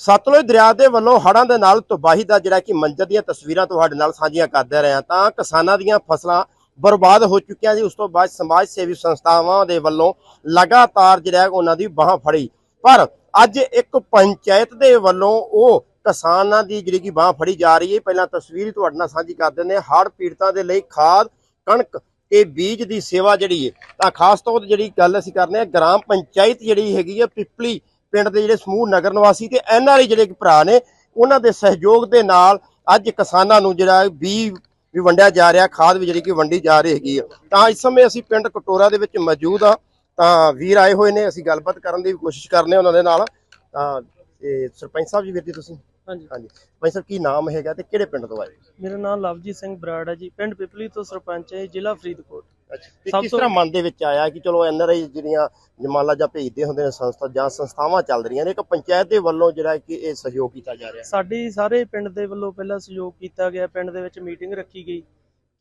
ਸਤਲੁਜ ਦਰਿਆ ਦੇ ਵੱਲੋਂ ਹੜ੍ਹਾਂ ਦੇ ਨਾਲ ਤਬਾਹੀ ਦਾ ਜਿਹੜਾ ਕਿ ਮੰਜ਼ਰ ਦੀਆਂ ਤਸਵੀਰਾਂ ਤੁਹਾਡੇ ਨਾਲ ਸਾਂਝੀਆਂ ਕਰਦੇ ਰਹੇ ਹਾਂ ਤਾਂ ਕਿਸਾਨਾਂ ਦੀਆਂ ਫਸਲਾਂ ਬਰਬਾਦ ਹੋ ਚੁੱਕੀਆਂ ਜੀ। ਉਸ ਤੋਂ ਬਾਅਦ ਸਮਾਜ ਸੇਵੀ ਸੰਸਥਾਵਾਂ ਦੇ ਵੱਲੋਂ ਲਗਾਤਾਰ ਜਿਹੜਾ ਉਹਨਾਂ ਦੀ ਬਾਹ ਫੜੀ। ਪਰ ਅੱਜ ਇੱਕ ਪੰਚਾਇਤ ਦੇ ਵੱਲੋਂ ਉਹ ਕਿਸਾਨਾਂ ਦੀ ਜਿਹੜੀ ਕਿ ਬਾਹ ਫੜੀ ਜਾ ਰਹੀ ਹੈ। ਪਹਿਲਾਂ ਤਸਵੀਰ ਤੁਹਾਡੇ ਨਾਲ ਸਾਂਝੀ ਕਰ ਦਿੰਦੇ ਹਾਂ। ਹੜ੍ਹ ਪੀੜਤਾਂ ਦੇ ਲਈ ਖਾਦ, ਕਣਕ ਤੇ ਬੀਜ ਦੀ ਸੇਵਾ ਜਿਹੜੀ ਹੈ। ਤਾਂ ਖਾਸ ਤੌਰ ਤੇ ਜਿਹੜੀ ਗੱਲ ਅਸੀਂ ਕਰਨੇ ਆ ਗ੍ਰਾਮ ਪੰਚਾਇਤ ਜਿਹੜੀ ਹੈਗੀ ਹੈ, ਪਿਪਲੀ ਪਿੰਡ ਦੇ ਜਿਹੜੇ ਸਮੂਹ ਨਗਰ ਨਿਵਾਸੀ ਤੇ ਐਨਆਰਆਈ ਜਿਹੜੇ ਭਰਾ ਨੇ ਉਹਨਾਂ ਦੇ ਸਹਿਯੋਗ ਦੇ ਨਾਲ ਅੱਜ ਕਿਸਾਨਾਂ ਨੂੰ ਜਿਹੜਾ ਬੀ ਵੀ ਵੰਡਿਆ ਜਾ ਰਿਹਾ ਖਾਦ ਵੀ ਜਿਹੜੀ ਕਿ ਵੰਡੀ ਜਾ ਰਹੀ ਹੈਗੀ ਆ ਤਾਂ ਇਸ ਸਮੇਂ ਅਸੀਂ ਪਿੰਡ ਕਟੋਰਾ ਦੇ ਵਿੱਚ ਮੌਜੂਦ ਆ ਤਾਂ ਵੀਰ ਆਏ ਹੋਏ ਨੇ ਅਸੀਂ ਗੱਲਬਾਤ ਕਰਨ ਦੀ ਵੀ ਕੋਸ਼ਿਸ਼ ਕਰਨੇ ਉਹਨਾਂ ਦੇ ਨਾਲ। ਤਾਂ ਇਹ ਸਰਪੰਚ ਸਾਹਿਬ ਜੀ ਵੀਰ ਜੀ ਤੁਸੀਂ? ਹਾਂਜੀ। ਹਾਂਜੀ। ਸਰਪੰਚ ਸਾਹਿਬ ਕੀ ਨਾਮ ਹੈਗਾ ਤੇ ਕਿਹੜੇ ਪਿੰਡ ਤੋਂ ਆਏ? ਮੇਰਾ ਨਾਮ ਲਵਜੀਤ ਸਿੰਘ ਬਰਾੜ ਹੈ ਜੀ। ਪਿੰਡ ਪਿਪਲੀ ਤੋਂ ਸਰਪੰਚ ਹੈ ਜ਼ਿਲ੍ਹਾ ਫਰੀਦਕੋਟ। ਅੱਛਾ। ਕਿਸ ਤਰ੍ਹਾਂ ਮਨ ਦੇ ਵਿੱਚ ਆਇਆ ਕਿ ਚਲੋ ਐਨਆਰਆਈ ਜਿਹੜੀਆਂ ਜਮਾਲਾ ਜਾਂ ਭੇਜਦੇ ਹੁੰਦੇ ਨੇ ਸੰਸਥਾ ਜਾਂ ਸੰਸਥਾਵਾਂ ਚੱਲ ਰਹੀਆਂ ਨੇ ਇੱਕ ਪੰਚਾਇਤ ਦੇ ਵੱਲੋਂ ਜਿਹੜਾ ਕਿ ਇਹ ਸਹਿਯੋਗ ਕੀਤਾ ਜਾ ਰਿਹਾ ਸਾਡੀ ਸਾਰੇ ਪਿੰਡ ਦੇ ਵੱਲੋਂ ਪਹਿਲਾਂ ਸਹਿਯੋਗ ਕੀਤਾ ਗਿਆ। ਪਿੰਡ ਦੇ ਵਿੱਚ ਮੀਟਿੰਗ ਰੱਖੀ ਗਈ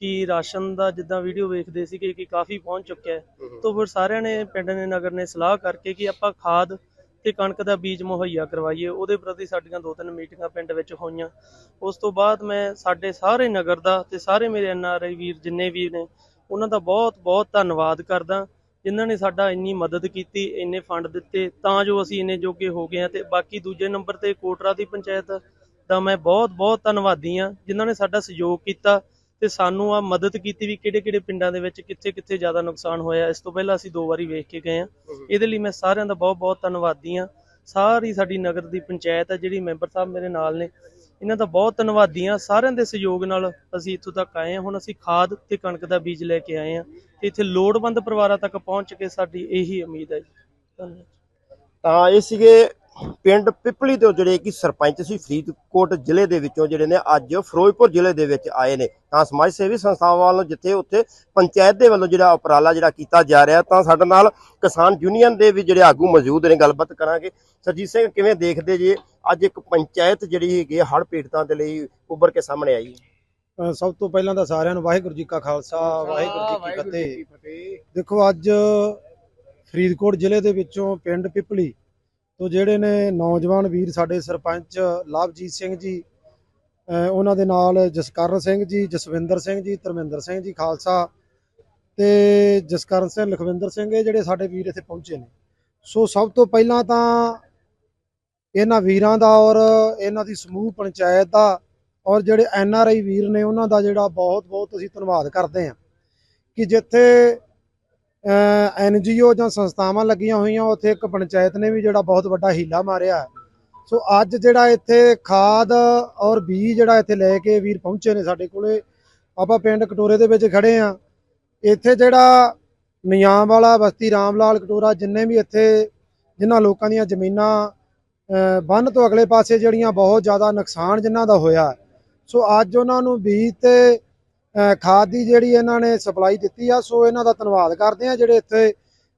ਕਿ ਰਾਸ਼ਨ ਦਾ ਜਿੱਦਾਂ ਵੀਡੀਓ ਵੇਖਦੇ ਸੀਗੇ ਕਿ ਕਾਫੀ ਪਹੁੰਚ ਚੁੱਕਿਆ ਹੈ। ਤੋਂ ਫਿਰ ਸਾਰਿਆਂ ਨੇ ਪਿੰਡ ਨੇ ਨਗਰ ਨੇ ਸਲਾਹ ਕਰਕੇ ਕਿ ਆਪਾਂ ਖਾਦ ਤੇ ਕਣਕ ਦਾ ਬੀਜ ਮੁਹੱਈਆ ਕਰਵਾਈਏ। ਉਹਦੇ ਪ੍ਰਤੀ ਸਾਡੀਆਂ ਦੋ ਤਿੰਨ ਮੀਟਿੰਗਾਂ ਪਿੰਡ ਵਿੱਚ ਹੋਈਆਂ। ਉਸ ਤੋਂ ਬਾਅਦ ਮੈਂ ਸਾਡੇ ਸਾਰੇ ਨਗਰ ਦਾ ਤੇ ਸਾਰੇ ਮੇਰੇ ਐਨਆਰਆਈ ਵੀਰ ਜਿੰਨੇ ਵੀ ਨੇ ਉਹਨਾਂ ਦਾ ਬਹੁਤ ਬਹੁਤ ਧੰਨਵਾਦ ਕਰਦਾ। ਜਿਨ੍ਹਾਂ ਨੇ ਸਾਡਾ ਇੰਨੀ ਮਦਦ ਕੀਤੀ, ਇੰਨੇ ਫੰਡ ਦਿੱਤੇ, ਤਾਂ ਜੋ ਅਸੀਂ ਇੰਨੇ ਜੋਗੇ ਹੋ ਗਏ ਹਾਂ ਤੇ ਬਾਕੀ ਦੂਜੇ ਨੰਬਰ ਤੇ ਕੋਟਰਾ ਦੀ ਪੰਚਾਇਤ ਦਾ ਮੈਂ ਬਹੁਤ ਬਹੁਤ ਧੰਨਵਾਦੀ ਹਾਂ। ਜਿਨ੍ਹਾਂ ਨੇ ਸਾਡਾ ਸਹਿਯੋਗ ਕੀਤਾ ਤੇ ਸਾਨੂੰ ਆ ਮਦਦ ਕੀਤੀ ਵੀ ਕਿਹੜੇ ਕਿਹੜੇ ਪਿੰਡਾਂ ਦੇ ਵਿੱਚ ਕਿੱਥੇ ਕਿੱਥੇ ਜ਼ਿਆਦਾ ਨੁਕਸਾਨ ਹੋਇਆ। ਇਸ ਤੋਂ ਪਹਿਲਾਂ ਅਸੀਂ ਦੋ ਵਾਰੀ ਵੇਖ ਕੇ ਗਏ ਹਾਂ। ਇਹਦੇ ਲਈ ਮੈਂ ਸਾਰਿਆਂ ਦਾ ਬਹੁਤ ਬਹੁਤ ਧੰਨਵਾਦੀ ਹਾਂ। ਸਾਰੀ ਸਾਡੀ ਨਗਰ ਦੀ ਪੰਚਾਇਤ ਹੈ, ਜਿਹੜੀ ਮੈਂਬਰ ਸਾਹਿਬ ਮੇਰੇ ਨਾਲ ਨੇ ਇਹਨਾਂ ਦਾ ਬਹੁਤ ਧੰਨਵਾਦੀ ਹਾਂ। ਸਾਰਿਆਂ ਦੇ ਸਹਿਯੋਗ ਨਾਲ ਅਸੀਂ ਇੱਥੋਂ ਤੱਕ ਆਏ ਹਾਂ। ਹੁਣ ਅਸੀਂ ਖਾਦ ਤੇ ਕਣਕ ਦਾ ਬੀਜ ਲੈ ਕੇ ਆਏ ਹਾਂ ਤੇ ਇੱਥੇ ਲੋੜਵੰਦ ਪਰਿਵਾਰਾਂ ਤੱਕ ਪਹੁੰਚ ਕੇ ਸਾਡੀ ਇਹੀ ਉਮੀਦ ਹੈ ਜੀ। ਧੰਨਵਾਦ। ਤਾਂ ਇਹ ਸੀਗੇ ਪਿੰਡ ਪਿਪਲੀ ਤੋਂ ਜਿਹੜੇ ਕਿ ਸਰਪੰਚ ਸੀ ਫਰੀਦਕੋਟ ਜ਼ਿਲ੍ਹੇ ਦੇ ਵਿੱਚੋਂ ਜਿਹੜੇ ਨੇ ਅੱਜ ਫਿਰੋਜ਼ਪੁਰ ਜ਼ਿਲ੍ਹੇ ਦੇ ਵਿੱਚ ਆਏ ਨੇ। ਤਾਂ ਸਮਾਜ ਸੇਵੀ ਸੰਸਥਾਵਾਂ ਵੱਲੋਂ ਜਿੱਥੇ ਉੱਥੇ ਪੰਚਾਇਤ ਦੇ ਵੱਲੋਂ ਜਿਹੜਾ ਉਪਰਾਲਾ ਜਿਹੜਾ ਕੀਤਾ ਜਾ ਰਿਹਾ ਤਾਂ ਸਾਡੇ ਨਾਲ ਕਿਸਾਨ ਯੂਨੀਅਨ ਦੇ ਵੀ ਜਿਹੜੇ ਆਗੂ ਮੌਜੂਦ ਨੇ ਗੱਲਬਾਤ ਕਰਾਂਗੇ। ਸਰਜੀਤ ਸਿੰਘ ਕਿਵੇਂ ਦੇਖਦੇ ਜੀ ਅੱਜ ਇੱਕ ਪੰਚਾਇਤ ਜਿਹੜੀ ਹੈਗੀ ਹੜ ਪੀੜਤਾਂ ਦੇ ਲਈ ਉੱਭਰ ਕੇ ਸਾਹਮਣੇ ਆਈ ਹੈ? ਸਭ ਤੋਂ ਪਹਿਲਾਂ ਤਾਂ ਸਾਰਿਆਂ ਨੂੰ ਵਾਹਿਗੁਰੂ ਜੀ ਕਾ ਖਾਲਸਾ ਵਾਹਿਗੁਰੂ ਜੀ ਕੀ ਫਤਿਹ। ਦੇਖੋ ਅੱਜ ਫਰੀਦਕੋਟ ਜ਼ਿਲ੍ਹੇ ਦੇ ਵਿੱਚੋਂ ਪਿੰਡ ਪਿਪਲੀ ਤੋਂ ਜਿਹੜੇ ਨੇ ਨੌਜਵਾਨ ਵੀਰ ਸਾਡੇ ਸਰਪੰਚ ਲਵਜੀਤ ਸਿੰਘ ਜੀ ਉਹਨਾਂ ਦੇ ਨਾਲ ਜਸਕਰਨ ਸਿੰਘ ਜੀ, ਜਸਵਿੰਦਰ ਸਿੰਘ ਜੀ, ਧਰਮਿੰਦਰ ਸਿੰਘ ਜੀ ਖਾਲਸਾ ਤੇ ਜਸਕਰਨ ਸਿੰਘ, ਲਖਵਿੰਦਰ ਸਿੰਘ ਇਹ ਜਿਹੜੇ ਸਾਡੇ ਵੀਰ ਇੱਥੇ ਪਹੁੰਚੇ ਨੇ। ਸੋ ਸਭ ਤੋਂ ਪਹਿਲਾਂ ਤਾਂ ਇਹਨਾਂ ਵੀਰਾਂ ਦਾ ਔਰ ਇਹਨਾਂ ਦੀ ਸਮੂਹ ਪੰਚਾਇਤ ਦਾ ਔਰ ਜਿਹੜੇ ਐਨ ਆਰ ਆਈ ਵੀਰ ਨੇ ਉਹਨਾਂ ਦਾ ਜਿਹੜਾ ਬਹੁਤ ਬਹੁਤ ਅਸੀਂ ਧੰਨਵਾਦ ਕਰਦੇ ਹਾਂ ਕਿ ਜਿੱਥੇ ਐਨ ਜੀ ਓ ਜਾਂ ਸੰਸਥਾਵਾਂ ਲੱਗੀਆਂ ਹੋਈਆਂ, ਉੱਥੇ ਇੱਕ ਪੰਚਾਇਤ ਨੇ ਵੀ ਜਿਹੜਾ ਬਹੁਤ ਵੱਡਾ ਹੀਲਾ ਮਾਰਿਆ। ਸੋ ਅੱਜ ਜਿਹੜਾ ਇੱਥੇ ਖਾਦ ਔਰ ਬੀਜ ਜਿਹੜਾ ਇੱਥੇ ਲੈ ਕੇ ਵੀਰ ਪਹੁੰਚੇ ਨੇ ਸਾਡੇ ਕੋਲੇ, ਆਪਾਂ ਪਿੰਡ ਕਟੋਰੇ ਦੇ ਵਿੱਚ ਖੜੇ ਆ। ਇੱਥੇ ਜਿਹੜਾ ਨਿਯਾਮ ਵਾਲਾ, ਬਸਤੀ ਰਾਮ ਲਾਲ ਕਟੋਰਾ, ਜਿੰਨੇ ਵੀ ਇੱਥੇ ਜਿਨ੍ਹਾਂ ਲੋਕਾਂ ਦੀਆਂ ਜ਼ਮੀਨਾਂ, ਅਹ, ਬੰਨ ਤੋਂ ਅਗਲੇ ਪਾਸੇ ਜਿਹੜੀਆਂ ਬਹੁਤ ਜ਼ਿਆਦਾ ਨੁਕਸਾਨ ਜਿਨ੍ਹਾਂ ਦਾ ਹੋਇਆ। ਸੋ ਅੱਜ ਉਹਨਾਂ ਨੂੰ ਬੀਜ ਤੇ ਖਾਦ ਦੀ ਜਿਹੜੀ ਇਹਨਾਂ ਨੇ ਸਪਲਾਈ ਦਿੱਤੀ ਆ, ਸੋ ਇਹਨਾਂ ਦਾ ਧੰਨਵਾਦ ਕਰਦੇ ਆ ਜਿਹੜੇ ਇੱਥੇ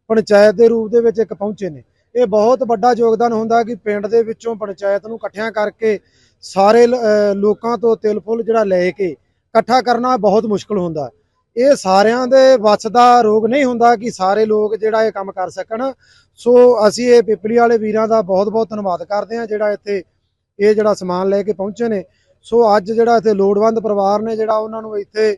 ਪੰਚਾਇਤ ਦੇ ਰੂਪ ਦੇ ਵਿੱਚ ਇੱਕ ਪਹੁੰਚੇ ਨੇ। ਇਹ ਬਹੁਤ ਵੱਡਾ ਯੋਗਦਾਨ ਹੁੰਦਾ ਕਿ ਪਿੰਡ ਦੇ ਵਿੱਚੋਂ ਪੰਚਾਇਤ ਨੂੰ ਇਕੱਠਿਆਂ ਕਰਕੇ ਸਾਰੇ ਲੋਕਾਂ ਤੋਂ ਤਿਲ ਫੁੱਲ ਜਿਹੜਾ ਲੈ ਕੇ ਇਕੱਠਾ ਕਰਨਾ ਬਹੁਤ ਮੁਸ਼ਕਲ ਹੁੰਦਾ। ਇਹ ਸਾਰਿਆਂ ਦੇ ਵੱਸ ਦਾ ਰੋਗ ਨਹੀਂ ਹੁੰਦਾ ਕਿ ਸਾਰੇ ਲੋਕ ਜਿਹੜਾ ਇਹ ਕੰਮ ਕਰ ਸਕਣ। ਸੋ ਅਸੀਂ ਇਹ ਪਿਪਲੀ ਵਾਲੇ ਵੀਰਾਂ ਦਾ ਬਹੁਤ ਬਹੁਤ ਧੰਨਵਾਦ ਕਰਦੇ ਹਾਂ ਜਿਹੜਾ ਇੱਥੇ ਇਹ ਜਿਹੜਾ ਸਮਾਨ ਲੈ ਕੇ ਪਹੁੰਚੇ ਨੇ। ਸੋ ਅੱਜ ਜਿਹੜਾ ਇੱਥੇ ਲੋੜਵੰਦ ਪਰਿਵਾਰ ਨੇ ਜਿਹੜਾ ਉਹਨਾਂ ਨੂੰ ਇੱਥੇ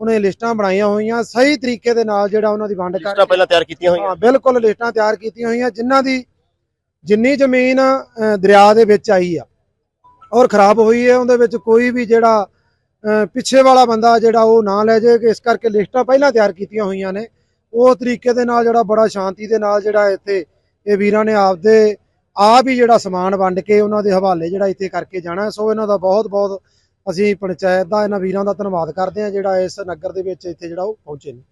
ਉਹਨੇ ਲਿਸਟਾਂ ਬਣਾਈਆਂ ਹੋਈਆਂ ਸਹੀ ਤਰੀਕੇ ਦੇ ਨਾਲ ਜਿਹੜਾ ਉਹਨਾਂ ਦੀ ਵੰਡ ਲਿਸਟਾਂ ਕਰ ਪਹਿਲਾਂ ਤਿਆਰ ਕੀਤੀਆਂ ਹੋਈਆਂ। ਹਾਂ ਬਿਲਕੁਲ ਲਿਸਟਾਂ ਤਿਆਰ ਕੀਤੀਆਂ ਹੋਈਆਂ ਜਿਨ੍ਹਾਂ ਦੀ ਜਿੰਨੀ ਜ਼ਮੀਨ ਦਰਿਆ ਦੇ ਵਿੱਚ ਆਈ ਆ ਔਰ ਖਰਾਬ ਹੋਈ ਹੈ ਉਹਦੇ ਵਿੱਚ ਕੋਈ ਵੀ ਜਿਹੜਾ ਪਿੱਛੇ ਵਾਲਾ ਬੰਦਾ ਜਿਹੜਾ ਉਹ ਨਾ ਲੈ ਜਾਏ ਕਿ ਇਸ ਕਰਕੇ ਲਿਸਟਾਂ ਪਹਿਲਾਂ ਤਿਆਰ ਕੀਤੀਆਂ ਹੋਈਆਂ ਨੇ। ਉਹ ਤਰੀਕੇ ਦੇ ਨਾਲ ਜਿਹੜਾ ਬੜਾ ਸ਼ਾਂਤੀ ਦੇ ਨਾਲ ਜਿਹੜਾ ਇੱਥੇ ਇਹ ਵੀਰਾਂ ਨੇ ਆਪਦੇ ਆਪ ਹੀ ਜਿਹੜਾ ਸਮਾਨ ਵੰਡ ਕੇ ਉਹਨਾਂ ਦੇ ਹਵਾਲੇ ਜਿਹੜਾ ਇੱਥੇ ਕਰਕੇ ਜਾਣਾ ਸੋ ਇਹਨਾਂ ਦਾ ਬਹੁਤ ਬਹੁਤ ਅਸੀਂ ਪੰਚਾਇਤ ਦਾ, ਇਹਨਾਂ ਵੀਰਾਂ ਦਾ ਧੰਨਵਾਦ ਕਰਦੇ ਹਾਂ ਜਿਹੜਾ ਇਸ ਨਗਰ ਦੇ ਵਿੱਚ ਇੱਥੇ ਜਿਹੜਾ ਉਹ ਪਹੁੰਚੇ ਨੇ।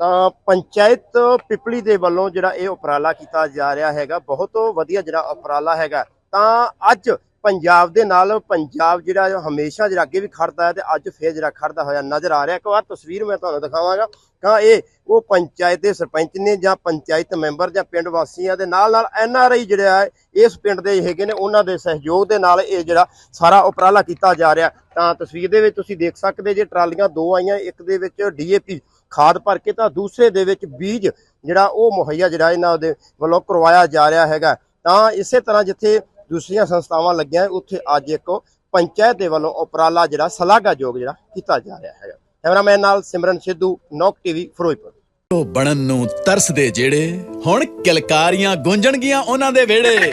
ਤਾਂ ਪੰਚਾਇਤ ਪਿਪਲੀ ਦੇ ਵੱਲੋਂ ਜਿਹੜਾ ਇਹ ਉਪਰਾਲਾ ਕੀਤਾ ਜਾ ਰਿਹਾ ਹੈਗਾ, ਬਹੁਤ ਵਧੀਆ ਜਿਹੜਾ ਉਪਰਾਲਾ ਹੈਗਾ। ਤਾਂ ਅੱਜ ਪੰਜਾਬ ਦੇ ਨਾਲ ਪੰਜਾਬ ਜਿਹੜਾ ਹਮੇਸ਼ਾ ਜਿਹੜਾ ਅੱਗੇ ਵੀ ਖੜਦਾ ਹੈ ਤੇ ਅੱਜ ਫੇਰ ਜਿਹੜਾ ਖੜਦਾ ਹੋਇਆ ਨਜ਼ਰ ਆ ਰਿਹਾ। ਇੱਕ ਵਾਰ ਤਸਵੀਰ ਮੈਂ ਤੁਹਾਨੂੰ ਦਿਖਾਵਾਂਗਾ। ਤਾਂ ਇਹ ਉਹ ਪੰਚਾਇਤ ਦੇ ਸਰਪੰਚ ਨੇ ਜਾਂ ਪੰਚਾਇਤ ਮੈਂਬਰ ਜਾਂ ਪਿੰਡ ਵਾਸੀਆਂ ਦੇ ਨਾਲ ਨਾਲ ਐਨ ਆਰ ਆਈ ਜਿਹੜਾ ਹੈ ਇਸ ਪਿੰਡ ਦੇ ਹੈਗੇ ਨੇ, ਉਹਨਾਂ ਦੇ ਸਹਿਯੋਗ ਦੇ ਨਾਲ ਇਹ ਜਿਹੜਾ ਸਾਰਾ ਉਪਰਾਲਾ ਕੀਤਾ ਜਾ ਰਿਹਾ। ਤਾਂ ਤਸਵੀਰ ਦੇ ਵਿੱਚ ਤੁਸੀਂ ਦੇਖ ਸਕਦੇ ਜੇ ਟਰਾਲੀਆਂ ਦੋ ਆਈਆਂ, ਇੱਕ ਦੇ ਵਿੱਚ ਡੀਏਪੀ ਖਾਦ ਭਰ ਕੇ ਤਾਂ ਦੂਸਰੇ ਦੇ ਵਿੱਚ ਬੀਜ ਜਿਹੜਾ ਉਹ ਮੁਹੱਈਆ ਜਿਹੜਾ ਇਹਨਾਂ ਦੇ ਵੱਲੋਂ ਕਰਵਾਇਆ ਜਾ ਰਿਹਾ ਹੈਗਾ। ਤਾਂ ਇਸੇ ਤਰ੍ਹਾਂ ਜਿੱਥੇ ਦੂਸਰੀਆਂ ਸੰਸਥਾਵਾਂ ਲੱਗੀਆਂ ਉੱਥੇ ਅੱਜ ਇੱਕ ਪੰਚਾਇਤ ਦੇ ਵੱਲੋਂ ਉਪਰਾਲਾ ਜਿਹੜਾ ਸ਼ਲਾਘਾਯੋਗ ਜਿਹੜਾ ਕੀਤਾ ਜਾ ਰਿਹਾ ਹੈਗਾ। ਕੈਮਰਾਮੈਨ ਨਾਲ ਸਿਮਰਨ ਸਿੱਧੂ, ਨੌਕ ਟੀਵੀ, ਫਿਰੋਜ਼ਪੁਰ। ਉਹ ਬਣਨ ਨੂੰ ਤਰਸਦੇ ਜਿਹੜੇ ਹੁਣ ਕਿਲਕਾਰੀਆਂ ਗੂੰਜਣਗੀਆਂ ਉਹਨਾਂ ਦੇ ਵਿਹੜੇ।